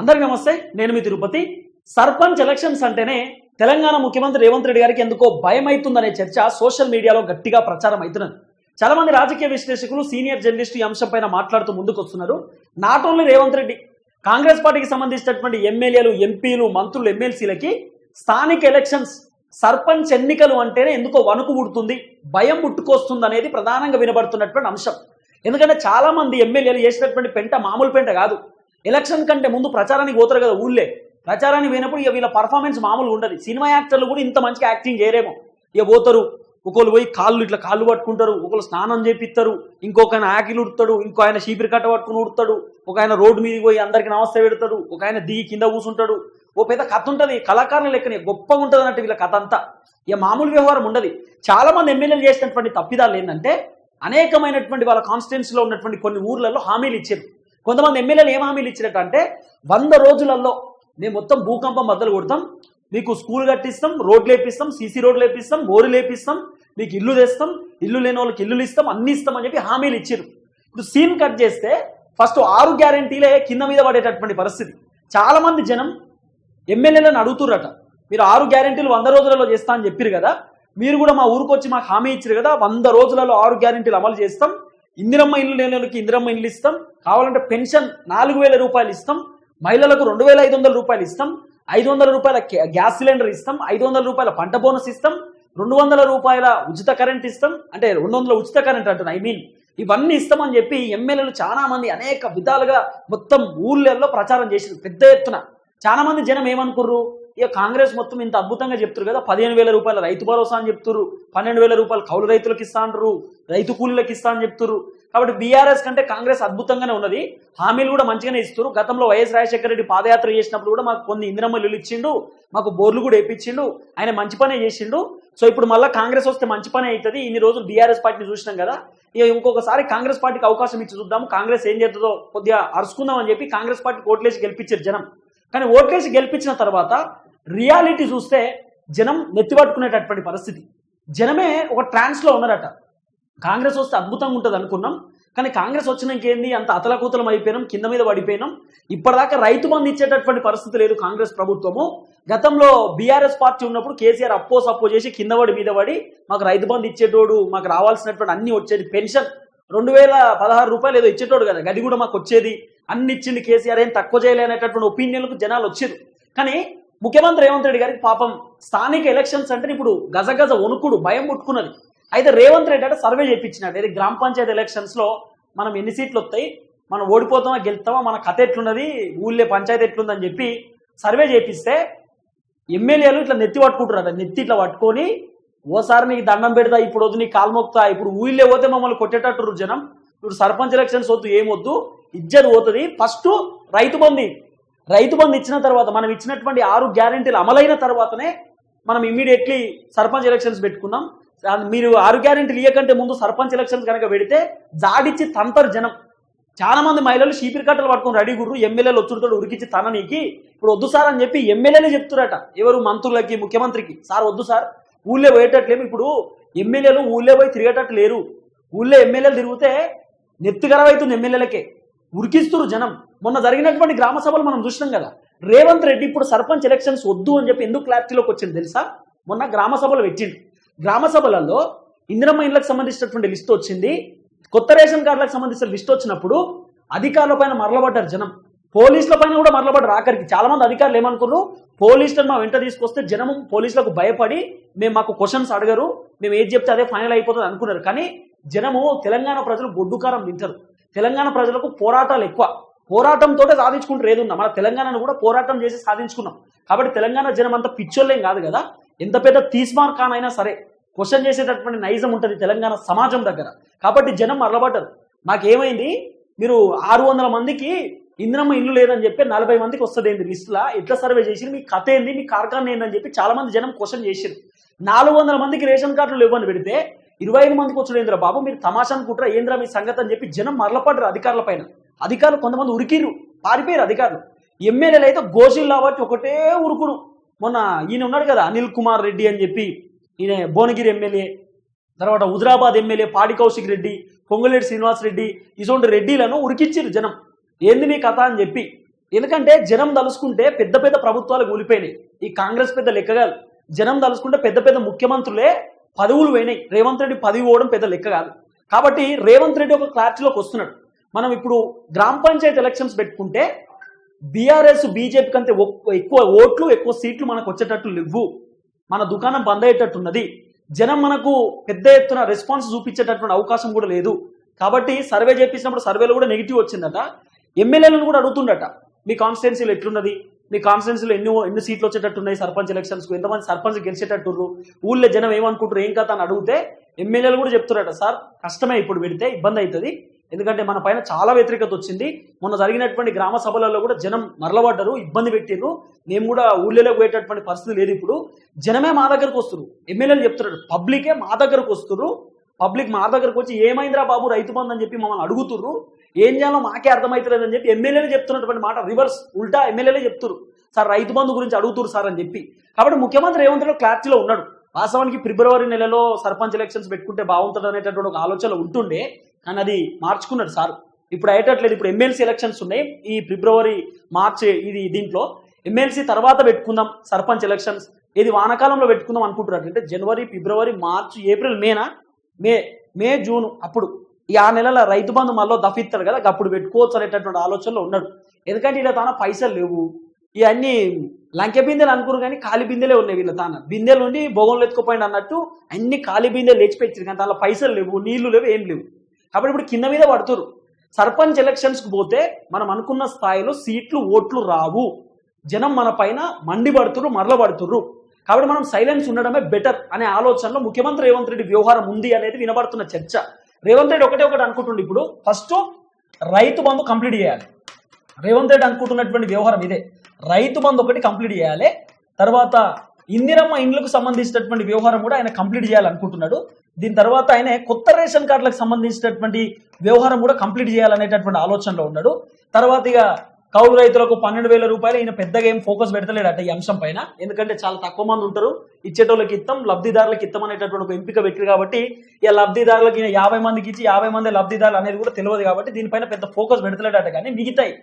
అందరికీ నమస్తే నేను మీ తిరుపతి. సర్పంచ్ ఎలక్షన్స్ అంటేనే తెలంగాణ ముఖ్యమంత్రి రేవంత్ రెడ్డి గారికి ఎందుకో భయం అవుతుందనే చర్చ సోషల్ మీడియాలో గట్టిగా ప్రచారం అవుతున్నది. చాలా మంది రాజకీయ విశ్లేషకులు సీనియర్ జర్నలిస్టు ఈ అంశం పైన మాట్లాడుతూ ముందుకు వస్తున్నారు నాట్ ఓన్లీ రేవంత్ రెడ్డి కాంగ్రెస్ పార్టీకి సంబంధించినటువంటి ఎమ్మెల్యేలు ఎంపీలు మంత్రులు ఎమ్మెల్సీలకి స్థానిక ఎలక్షన్స్ సర్పంచ్ ఎన్నికలు అంటేనే ఎందుకో వణుకు పుడుతుంది భయం పుట్టుకొస్తుంది అనేది ప్రధానంగా వినబడుతున్నటువంటి అంశం. ఎందుకంటే చాలా మంది ఎమ్మెల్యేలు చేసినటువంటి పెంట మామూలు పెంట కాదు. ఎలక్షన్ కంటే ముందు ప్రచారానికి పోతారు కదా ఊళ్ళే. ప్రచారానికి పోయినప్పుడు ఇక వీళ్ళ పర్ఫార్మెన్స్ మామూలుగా ఉండదు. సినిమా యాక్టర్లు కూడా ఇంత మంచిగా యాక్టింగ్ చేయరేమో. ఇక పోతారు ఒకళ్ళు పోయి కాళ్ళు ఇట్లా కాళ్ళు పట్టుకుంటారు ఒకళ్ళు స్నానం చేపిస్తారు ఇంకొక ఆయన ఆకిలు ఉడతాడు ఇంకో ఆయన షీపిరి కట్ట పట్టుకుని ఉడతాడు ఒక ఆయన రోడ్డు మీదకి పోయి అందరికి నమస్తే పెడతాడు ఒక ఆయన దిగి కింద కూర్చుంటాడు. ఓ పెద్ద కథ ఉంటుంది. కళాకారుల లెక్కనే గొప్పగా ఉంటుంది అన్నట్టు వీళ్ళ కథ అంతా. ఇక మామూలు వ్యవహారం ఉండదు. చాలా మంది ఎమ్మెల్యేలు చేసినటువంటి తప్పిదాలు ఏంటంటే అనేకమైనటువంటి వాళ్ళ కాన్స్టిట్యున్సీలో ఉన్నటువంటి కొన్ని ఊర్లలో హామీలు ఇచ్చారు. కొంతమంది ఎమ్మెల్యేలు ఏం హామీలు ఇచ్చినట్టు అంటే వంద రోజులలో మేము మొత్తం భూకంపం మద్దలు కొడతాం మీకు స్కూల్ కట్టిస్తాం రోడ్లు వేపిస్తాం సీసీ రోడ్లు వేపిస్తాం బోరులు వేపిస్తాం మీకు ఇల్లు తెస్తాం ఇల్లు లేని వాళ్ళకి ఇల్లులు ఇస్తాం అన్ని ఇస్తాం అని చెప్పి హామీలు ఇచ్చారు ఇప్పుడు సీన్ కట్ చేస్తే ఫస్ట్ ఆరు గ్యారంటీలే కింద మీద పడేటటువంటి పరిస్థితి. చాలా మంది జనం ఎమ్మెల్యేలను అడుగుతుర్రట మీరు ఆరు గ్యారెంటీలు వంద రోజులలో చేస్తా అని చెప్పారు కదా మీరు కూడా మా ఊరికి వచ్చి మాకు హామీ ఇచ్చారు కదా వంద రోజులలో ఆరు గ్యారెంటీలు అమలు చేస్తాం ఇందిరమ్మ ఇల్లు లేని వాళ్ళకి ఇందిరమ్మ ఇల్లు ఇస్తాం. కావాలంటే పెన్షన్ నాలుగు వేల రూపాయలు ఇస్తాం. మహిళలకు రెండు వేల ఐదు వందల రూపాయలు ఇస్తాం. ఐదు వందల రూపాయల గ్యాస్ సిలిండర్ ఇస్తాం. ఐదు వందల రూపాయల పంట బోనస్ ఇస్తాం. రెండు వందల రూపాయల ఉచిత కరెంట్ ఇస్తాం. అంటే రెండు వందల ఉచిత కరెంట్ అంటున్నా ఐ మీన్ ఇవన్నీ ఇస్తామని చెప్పి ఎమ్మెల్యేలు చాలా మంది అనేక విధాలుగా మొత్తం ఊళ్ళల్లో ప్రచారం చేసింది పెద్ద ఎత్తున. చాలా మంది జనం ఏమనుకుర్రు? ఇక కాంగ్రెస్ మొత్తం ఇంత అద్భుతంగా చెప్తారు కదా. పదిహేను వేల రూపాయల రైతు భరోసా అని చెప్తున్నారు పన్నెండు వేల రూపాయలు కౌలు రైతులకు ఇస్తా అంటారు రైతు కూలీలకు ఇస్తా అని చెప్తున్నారు కాబట్టి బీఆర్ఎస్ కంటే కాంగ్రెస్ అద్భుతంగానే ఉన్నది. హామీలు కూడా మంచిగానే ఇస్తారు గతంలో వైఎస్ రాజశేఖర రెడ్డి పాదయాత్ర చేసినప్పుడు కూడా మాకు కొన్ని ఇందిరమ్మలు ఇచ్చిండు. మాకు బోర్లు కూడా వేపించిండు. ఆయన మంచి పనే చేసిండు. సో ఇప్పుడు మళ్ళీ కాంగ్రెస్ వస్తే మంచి పని అవుతుంది ఇన్ని రోజులు బీఆర్ఎస్ పార్టీని చూసినాం కదా. ఇక ఇంకొకసారి కాంగ్రెస్ పార్టీకి అవకాశం ఇచ్చి చూద్దాం కాంగ్రెస్ ఏం చేస్తుందో కొద్దిగా అరుచుకుందాం అని చెప్పి కాంగ్రెస్ పార్టీకి ఓట్లేసి గెలిపించారు జనం. కానీ ఓట్లేసి గెలిపించిన తర్వాత రియాలిటీ చూస్తే జనం నెత్తిపట్టుకునేటటువంటి పరిస్థితి. జనమే ఒక ట్రాన్స్లో ఉన్నారట. కాంగ్రెస్ వస్తే అద్భుతంగా ఉంటుంది అనుకున్నాం. కానీ కాంగ్రెస్ వచ్చినాక ఏంది? అంత అతలకూతలం అయిపోయినాం కింద మీద పడిపోయినాం. ఇప్పటిదాకా రైతు బంధు ఇచ్చేటటువంటి పరిస్థితి లేదు కాంగ్రెస్ ప్రభుత్వము. గతంలో బీఆర్ఎస్ పార్టీ ఉన్నప్పుడు కేసీఆర్ అప్పో సప్పో చేసి కింద పడి మీద పడి మాకు రైతు బంధు ఇచ్చేటోడు మాకు రావాల్సినటువంటి అన్ని వచ్చేది పెన్షన్. రెండు వేల పదహారు రూపాయలు ఏదో ఇచ్చేటోడు కదా గది కూడా మాకు వచ్చేది. అన్ని ఇచ్చింది కేసీఆర్ ఏం తక్కువ చేయలేనటువంటి ఒపీనియన్లకు జనాలు వచ్చారు. కానీ ముఖ్యమంత్రి రేవంత్ రెడ్డి గారికి పాపం స్థానిక ఎలక్షన్స్ అంటే ఇప్పుడు గజగజ వణుకుడు భయం ముట్టుకున్నది. అయితే రేవంత్ రెడ్డి అంటే సర్వే చేయించినాడు ఇది గ్రామ పంచాయతీ ఎలక్షన్స్లో మనం ఎన్ని సీట్లు వస్తాయి మనం ఓడిపోతామా గెలుస్తామా మన కథ ఎట్లున్నది ఊళ్ళే పంచాయతీ ఎట్లుందని చెప్పి సర్వే చేపిస్తే ఎమ్మెల్యేలు ఇట్లా నెత్తి పట్టుకుంటారు నెత్తి ఇట్లా పట్టుకొని ఓసారి నీకు దండం పెడతా ఇప్పుడు వద్దు నీకు కాల్మొక్తా ఇప్పుడు ఊళ్ళే పోతే మమ్మల్ని కొట్టేటట్టు జనం. ఇప్పుడు సర్పంచ్ ఎలక్షన్స్ వద్దు ఏమొద్దు ఇజ్జత్ పోతుంది. ఫస్ట్ రైతు బంధు రైతు బంధు ఇచ్చిన తర్వాత మనం ఇచ్చినటువంటి ఆరు గ్యారెంటీలు అమలైన తర్వాతనే మనం ఇమీడియట్లీ సర్పంచ్ ఎలక్షన్స్ పెట్టుకున్నాం. మీరు ఆరు గ్యారెంటీలు ఇవ్వకంటే ముందు సర్పంచ్ ఎలక్షన్స్ కనుక పెడితే జాడిచ్చి తంతరు జనం. చాలా మంది మహిళలు చీపిరి కట్టలు పట్టుకొని రెడీ గుర్రు ఎమ్మెల్యేలు వచ్చుడుతో ఉరికిచ్చి తననీకి ఇప్పుడు వద్దు సార్ అని చెప్పి ఎమ్మెల్యేలే చెప్తురట ఎవరు? మంత్రులకి ముఖ్యమంత్రికి. సార్ వద్దు సార్. ఊళ్ళో పోయేటట్లేము. ఇప్పుడు ఎమ్మెల్యేలు ఊళ్ళో పోయి తిరిగేటట్టు లేరు. ఊళ్ళో ఎమ్మెల్యేలు తిరిగితే నెత్తిగరం అవుతుంది ఎమ్మెల్యేలకే. ఉరికిస్తురు జనం. మొన్న జరిగినటువంటి గ్రామ సభలు మనం చూసినాం కదా. రేవంత్ రెడ్డి ఇప్పుడు సర్పంచ్ ఎలక్షన్స్ వద్దు అని చెప్పి ఎందుకు క్లారిటీలోకి వచ్చింది తెలుసా? మొన్న గ్రామ సభలు పెట్టిండు. గ్రామ సభలలో ఇందిరమ్మ ఇండ్లకు సంబంధించినటువంటి లిస్ట్ వచ్చింది. కొత్త రేషన్ కార్డులకు సంబంధించిన లిస్ట్ వచ్చినప్పుడు అధికారుల పైన మరలబడ్డారు జనం. పోలీసుల పైన కూడా మరలబడ్డారు ఆఖరికి. చాలా మంది అధికారులు ఏమనుకున్నారు? పోలీసులను మా వెంట తీసుకొస్తే జనం పోలీసులకు భయపడి మేము మాకు క్వశ్చన్స్ అడగరు. మేము ఏది చెప్తే అదే ఫైనల్ అయిపోతుంది అనుకున్నారు. కానీ జనము తెలంగాణ ప్రజలు బొడ్డుకారం వింటారు తెలంగాణ ప్రజలకు పోరాటాలు ఎక్కువ. పోరాటంతో సాధించుకుంటారు. ఏదున్నా మన తెలంగాణను కూడా పోరాటం చేసి సాధించుకున్నాం. కాబట్టి తెలంగాణ జనం అంత పిచ్చోళ్ళేం కాదు కదా? ఎంత పెద్ద తీస్మార్ ఖాన్ అయినా సరే క్వశ్చన్ చేసేటటువంటి నైజం ఉంటుంది తెలంగాణ సమాజం దగ్గర. కాబట్టి జనం మరలబడ్డారు. నాకేమైంది? మీరు ఆరు వందల మందికి ఇంద్రమ్మ ఇల్లు లేదని చెప్పి నలభై మందికి వస్తుంది ఏంది లిస్టులా ఎట్లా సర్వే చేసి మీ కథ ఏంది? మీ కార్ఖాన ఏందని చెప్పి చాలా మంది జనం క్వశ్చన్ చేసిరు. నాలుగు వందల మందికి రేషన్ కార్డులు ఇవ్వని పెడితే ఇరవై ఐదు మందికి వచ్చాడు ఏంద్ర బాబు? మీరు తమాషా అనుకుంటారా? ఏంద్రా మీ సంగతి అని చెప్పి జనం మరలపడ్డారు అధికారుల పైన. అధికారులు కొంతమంది ఉరికిరు పారిపోయారు అధికారులు. ఎమ్మెల్యేలు అయితే గోషిల్ కాబట్టి ఒకటే ఉరుకుడు. మొన్న ఈయన ఉన్నాడు కదా అనిల్ కుమార్ రెడ్డి అని చెప్పి. ఈయన భువనగిరి ఎమ్మెల్యే తర్వాత హుజరాబాద్ ఎమ్మెల్యే పాడి కౌశిక్ రెడ్డి పొంగులేటి శ్రీనివాస్ రెడ్డి ఇటువంటి రెడ్డిలను ఉరికిచ్చారు జనం. ఏంది మీ కథ అని చెప్పి. ఎందుకంటే జనం తలుసుకుంటే పెద్ద పెద్ద ప్రభుత్వాలు కూలిపోయినాయి. ఈ కాంగ్రెస్ పెద్ద లెక్కగా జనం తలుసుకుంటే పెద్ద పెద్ద ముఖ్యమంత్రులే పదవులు పోయినాయి. రేవంత్ రెడ్డి పదవి పోవడం పెద్ద లెక్క కాదు. కాబట్టి రేవంత్ రెడ్డి ఒక క్లారిటీలోకి వస్తున్నాడు. మనం ఇప్పుడు గ్రామ పంచాయతీ ఎలక్షన్స్ పెట్టుకుంటే బీఆర్ఎస్ బీజేపీ కంటే ఎక్కువ ఓట్లు ఎక్కువ సీట్లు మనకు వచ్చేటట్టు లేవు. మన దుకాణం బంద్ అయ్యేటట్టున్నది. జనం మనకు పెద్ద ఎత్తున రెస్పాన్స్ చూపించేటటువంటి అవకాశం కూడా లేదు. కాబట్టి సర్వే చేపించినప్పుడు సర్వేలో కూడా నెగిటివ్ వచ్చిందట. ఎమ్మెల్యేలను కూడా అడుగుతుండట. మీ కాన్స్టిట్యున్సీలో ఎట్లున్నది? మీ కాన్స్టిట్యున్సీలో ఎన్ని ఎన్ని సీట్లు వచ్చేటట్టు ఉన్నాయి సర్పంచ్ ఎలక్షన్స్కు ఎంతమంది సర్పంచ్ గెలిచేటట్టు ఊళ్ళో జనం ఏమనుకుంటారు ఏం కథ అని అడిగితే ఎమ్మెల్యేలు కూడా చెప్తున్నారట సార్ కష్టమే ఇప్పుడు పెడితే ఇబ్బంది అవుతుంది ఎందుకంటే మన పైన చాలా వ్యతిరేకత వచ్చింది. మొన్న జరిగినటువంటి గ్రామ సభలలో కూడా జనం మరలబడ్డరు ఇబ్బంది పెట్టిర్రు. మేము కూడా ఊళ్ళలోకి పోయేటటువంటి పరిస్థితి లేదు ఇప్పుడు. జనమే మా దగ్గరకు వస్తున్నారు ఎమ్మెల్యేలు చెప్తున్నారు పబ్లికే మా దగ్గరకు వస్తున్నారు పబ్లిక్ మా దగ్గరకు వచ్చి ఏమైందిరా బాబు రైతు బంధు అని చెప్పి మమ్మల్ని అడుగుతుర్రు. ఏం చేయాలో మాకే అర్థమవుతలేదని చెప్పి ఎమ్మెల్యేలు చెప్తున్నటువంటి మాట రివర్స్ ఉల్టా ఎమ్మెల్యేలే చెప్తున్నారు సార్ రైతు బంధు గురించి అడుగుతురు సార్ అని చెప్పి. కాబట్టి ముఖ్యమంత్రి రేవంత్ రెడ్డి క్లారిటీలో ఉన్నాడు. వాస్తవానికి ఫిబ్రవరి నెలలో సర్పంచ్ ఎలక్షన్స్ పెట్టుకుంటే బాగుంటుంది అనేటటువంటి ఒక ఆలోచన ఉంటుండే కానీ అది మార్చుకున్నాడు సార్. ఇప్పుడు అయ్యేటట్లేదు. ఇప్పుడు ఎమ్మెల్సీ ఎలక్షన్స్ ఉన్నాయి. ఈ ఫిబ్రవరి మార్చి ఇది దీంట్లో ఎమ్మెల్సీ తర్వాత పెట్టుకుందాం సర్పంచ్ ఎలక్షన్స్ ఇది వానాకాలంలో పెట్టుకుందాం అనుకుంటున్నారు. అంటే జనవరి ఫిబ్రవరి మార్చి ఏప్రిల్ మేనా మే మే జూన్ అప్పుడు. ఈ ఆరు నెలల రైతు బంధు మళ్ళీ దఫిస్తారు కదా అప్పుడు పెట్టుకోవచ్చు అనేటటువంటి ఆలోచనలో ఉన్నాడు. ఎందుకంటే ఇలా తాన పైసలు లేవు. ఇవన్నీ లంకె బిందెలు అనుకురు కానీ ఖాళీ బిందెలే ఉన్నాయి వీళ్ళ తాన. బిందెలు ఉండి భోగంలో ఎత్తుకుపోయింది అన్నట్టు అన్ని ఖాళీ బిందెలు లేచిపెచ్చారు కానీ దానిలో పైసలు లేవు నీళ్ళు లేవు ఏం లేవు. కాబట్టి ఇప్పుడు కింద మీద పడుతురు సర్పంచ్ ఎలక్షన్స్కి పోతే మనం అనుకున్న స్థాయిలో సీట్లు ఓట్లు రావు. జనం మన పైన మండిపడుతురు మరలబడుతుర్రు కాబట్టి మనం సైలెన్స్ ఉండడమే బెటర్ అనే ఆలోచనలో ముఖ్యమంత్రి రేవంత్ రెడ్డి వ్యవహారం ఉంది అనేది వినబడుతున్న చర్చ. రేవంత్ రెడ్డి ఒకటే ఒకటి అనుకుంటుండే ఇప్పుడు. ఫస్ట్ రైతు బంధు కంప్లీట్ చేయాలి. రేవంత్ రెడ్డి అనుకుంటున్నటువంటి వ్యవహారం ఇదే. రైతు బంధు ఒకటి కంప్లీట్ చేయాలి. తర్వాత ఇందిరమ్మ ఇండ్లకు సంబంధించినటువంటి వ్యవహారం కూడా ఆయన కంప్లీట్ చేయాలనుకుంటున్నాడు దీని తర్వాత ఆయన కొత్త రేషన్ కార్డులకు సంబంధించినటువంటి వ్యవహారం కూడా కంప్లీట్ చేయాలనేటటువంటి ఆలోచనలో ఉన్నాడు. తర్వాత ఇక కౌలు రైతులకు పన్నెండు వేల రూపాయలు. ఈయన పెద్దగా ఏం ఫోకస్ పెడతలేడట ఈ అంశం పైన. ఎందుకంటే చాలా తక్కువ మంది ఉంటారు. ఇచ్చేటోళ్ళకి ఇత్తం లబ్ధిదారులకు ఇత్తం అనేటటువంటి ఒక ఎంపిక పెట్టారు కాబట్టి ఈ లబ్ధిదారులకు ఈయన యాభై మందికి ఇచ్చి యాభై మంది లబ్ధిదారులు అనేది కూడా తెలియదు కాబట్టి దీనిపైన పెద్ద ఫోకస్ పెడతలేడట. కానీ మిగతాయి.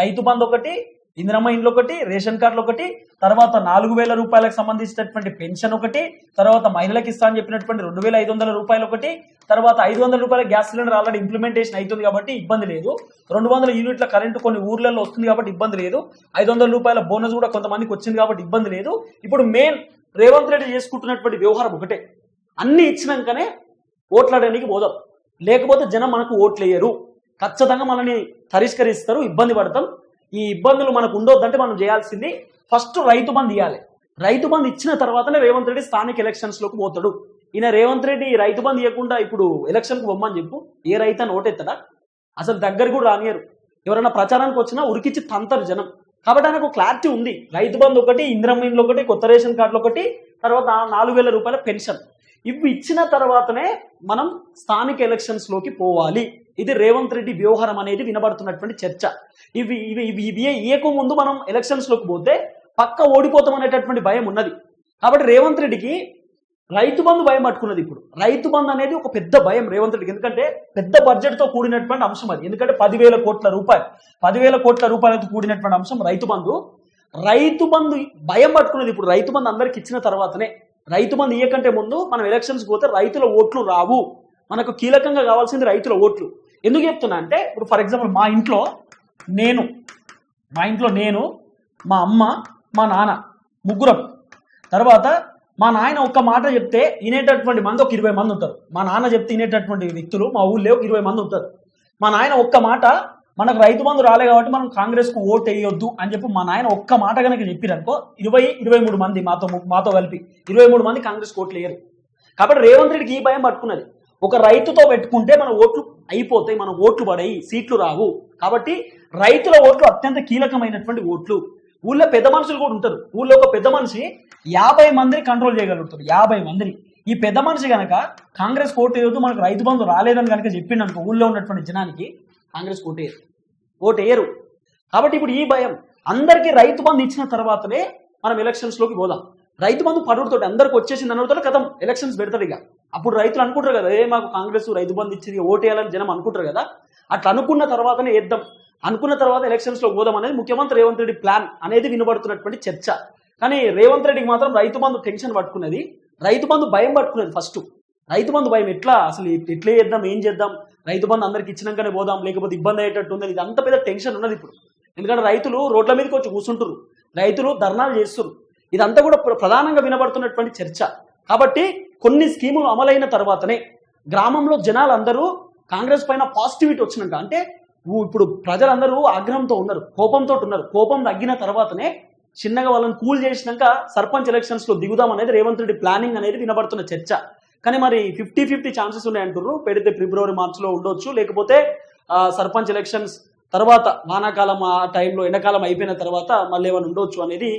రైతు బంద్ ఒకటి ఇందిరమ్మ ఇండ్లు ఒకటి రేషన్ కార్డులు ఒకటి తర్వాత నాలుగు వేల రూపాయలకు సంబంధించినటువంటి పెన్షన్ ఒకటి తర్వాత మహిళలకు ఇస్తా అని చెప్పినటువంటి రెండు వేల ఐదు వందల రూపాయలు ఒకటి తర్వాత ఐదు వందల రూపాయల గ్యాస్ సిలిండర్ ఆల్రెడీ ఇంప్లిమెంటేషన్ అవుతుంది కాబట్టి ఇబ్బంది లేదు. రెండు వందల యూనిట్ల కరెంటు కొన్ని ఊర్లలో వస్తుంది కాబట్టి ఇబ్బంది లేదు. ఐదు వందల రూపాయల బోనస్ కూడా కొంతమందికి వచ్చింది కాబట్టి ఇబ్బంది లేదు. ఇప్పుడు మెయిన్ రేవంత్ రెడ్డి చేసుకుంటున్నటువంటి వ్యవహారం ఒకటే. అన్ని ఇచ్చినాకనే ఓట్లాడడానికి పోదాం లేకపోతే జనం మనకు ఓట్లేయరు. ఖచ్చితంగా మనల్ని తరిష్కరిస్తారు ఇబ్బంది పడతాం. ఈ ఇబ్బందులు మనకు ఉండొద్దంటే మనం చేయాల్సింది ఫస్ట్ రైతు బంద్ ఇవ్వాలి రైతు బంధు ఇచ్చిన తర్వాతనే రేవంత్ రెడ్డి స్థానిక ఎలక్షన్స్లోకి పోతాడు. ఈయన రేవంత్ రెడ్డి రైతు బంద్ ఇవ్వకుండా ఇప్పుడు ఎలక్షన్కి బొమ్మని చెప్పు ఏ రైతు అని ఓటెత్తడా? అసలు దగ్గర కూడా రానియరు ఎవరైనా ప్రచారానికి వచ్చినా ఉరికిచ్చి తంతరు జనం. కాబట్టి ఆయనకు క్లారిటీ ఉంది. రైతు బంద్ ఒకటి ఇంద్రమీన్లు ఒకటి కొత్త రేషన్ కార్డులు ఒకటి తర్వాత నాలుగు వేల రూపాయల పెన్షన్. ఇవి ఇచ్చిన తర్వాతనే మనం స్థానిక ఎలక్షన్స్లోకి పోవాలి. ఇది రేవంత్ రెడ్డి వ్యవహారం అనేది వినబడుతున్నటువంటి చర్చ. ఇవి ఇవి ఇవి ఇవి ఇయ్యక ముందు మనం ఎలక్షన్స్లోకి పోతే పక్క ఓడిపోతాం అనేటటువంటి భయం ఉన్నది. కాబట్టి రేవంత్ రెడ్డికి రైతు బంధు భయం పట్టుకున్నది ఇప్పుడు. రైతు బంధు అనేది ఒక పెద్ద భయం రేవంత్ రెడ్డికి. ఎందుకంటే పెద్ద బడ్జెట్తో కూడినటువంటి అంశం అది. ఎందుకంటే పదివేల కోట్ల రూపాయలు పదివేల కోట్ల రూపాయలతో కూడినటువంటి అంశం రైతు బంధు. రైతు బంధు భయం పట్టుకున్నది ఇప్పుడు. రైతు బంధు అందరికి ఇచ్చిన తర్వాతనే. రైతు బంధు ఇయ్యకంటే ముందు మనం ఎలక్షన్స్ పోతే రైతుల ఓట్లు రావు. మనకు కీలకంగా కావాల్సింది రైతుల ఓట్లు. ఎందుకు చెప్తున్నా అంటే ఇప్పుడు ఫర్ ఎగ్జాంపుల్ మా ఇంట్లో నేను మా ఇంట్లో నేను మా అమ్మ మా నాన్న ముగ్గురం. తర్వాత మా నాయన ఒక్క మాట చెప్తే వినేటటువంటి మంది ఒక ఇరవై మంది ఉంటారు. మా నాన్న చెప్తే వినేటటువంటి వ్యక్తులు మా ఊళ్ళో ఒక ఇరవై మంది ఉంటారు. మా నాయన ఒక్క మాట మనకు రైతు బంధు రాలే కాబట్టి మనం కాంగ్రెస్కు ఓటు వేయొద్దు అని చెప్పి మా నాయన ఒక్క మాట కనుక చెప్పిరనుకో ఇరవై ఇరవై మూడు మంది మాతో మాతో కలిపి ఇరవై మూడు మంది కాంగ్రెస్ ఓట్లు వేయరు. కాబట్టి రేవంత్ రెడ్డికి ఈ భయం పట్టుకున్నది. ఒక రైతుతో పెట్టుకుంటే మన ఓట్లు అయిపోతాయి మన ఓట్లు పడాయి సీట్లు రావు. కాబట్టి రైతుల ఓట్లు అత్యంత కీలకమైనటువంటి ఓట్లు. ఊళ్ళో పెద్ద మనుషులు కూడా ఉంటారు. ఊళ్ళో ఒక పెద్ద మనిషి యాభై మందిని కంట్రోల్ చేయగలుగుతారు యాభై మందిని. ఈ పెద్ద మనిషి కనుక కాంగ్రెస్ కోర్టు వేయొద్దు మనకు రైతు బంధు రాలేదని కనుక చెప్పిండనుకో ఊళ్ళో ఉన్నటువంటి జనానికి కాంగ్రెస్ ఓటేయరు. ఓటేయరు. కాబట్టి ఇప్పుడు ఈ భయం అందరికీ రైతు బంధు ఇచ్చిన తర్వాతనే మనం ఎలక్షన్స్లోకి పోదాం. రైతు బంధు పడుతో అందరికి వచ్చేసింది అన్నతో కథం. ఎలక్షన్స్ పెడతారు ఇక. అప్పుడు రైతులు అనుకుంటారు కదా ఏ మాకు కాంగ్రెస్ రైతు బంధు ఇచ్చింది ఓటేయాలని జనం అనుకుంటారు కదా. అట్లా అనుకున్న తర్వాతనే వేద్దాం అనుకున్న తర్వాత ఎలక్షన్స్లో పోదాం అనేది ముఖ్యమంత్రి రేవంత్ రెడ్డి ప్లాన్ అనేది వినబడుతున్నటువంటి చర్చ. కానీ రేవంత్ రెడ్డికి మాత్రం రైతు బంధు టెన్షన్ పట్టుకున్నది. రైతు బంధు భయం పట్టుకున్నది ఫస్ట్ రైతు బంధు భయం ఎట్లా? అసలు ఎట్లా చేద్దాం ఏం చేద్దాం? రైతు బంధు అందరికి ఇచ్చినాకనే పోదాం లేకపోతే ఇబ్బంది అయ్యేటట్టు ఉంది ఇది అంత పెద్ద టెన్షన్ ఉన్నది ఇప్పుడు. ఎందుకంటే రైతులు రోడ్ల మీదకి వచ్చి కూర్చుంటారు రైతులు ధర్నాలు చేస్తారు ఇదంతా కూడా ప్ర- ప్రధానంగా వినబడుతున్నటువంటి చర్చ. కాబట్టి కొన్ని స్కీములు అమలైన తర్వాతనే గ్రామంలో జనాలందరూ కాంగ్రెస్ పైన పాజిటివిటీ వచ్చినాక అంటే ఇప్పుడు ప్రజలందరూ ఆగ్రహంతో ఉన్నారు కోపంతో ఉన్నారు. కోపం తగ్గిన తర్వాతనే చిన్నగా వాళ్ళని కూల్ చేసినాక సర్పంచ్ ఎలక్షన్స్లో దిగుదాం అనేది రేవంత్ రెడ్డి ప్లానింగ్ అనేది వినబడుతున్న చర్చ. కానీ మరి ఫిఫ్టీ ఫిఫ్టీ ఛాన్సెస్ ఉన్నాయి అంటున్నారు పెడితే ఫిబ్రవరి మార్చిలో ఉండొచ్చు. లేకపోతే సర్పంచ్ ఎలక్షన్స్ తర్వాత వానాకాలం ఆ టైంలో ఎండాకాలం అయిపోయిన తర్వాత మళ్ళీ ఏమైనా ఉండొచ్చు అనేది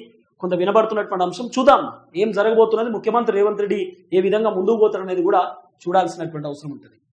కొంత వినబడుతున్నటువంటి అంశం. చూద్దాం ఏం జరగబోతున్నది. ముఖ్యమంత్రి రేవంత్ రెడ్డి ఏ విధంగా ముందుకు పోతారనేది కూడా చూడాల్సినటువంటి అవసరం ఉంటుంది.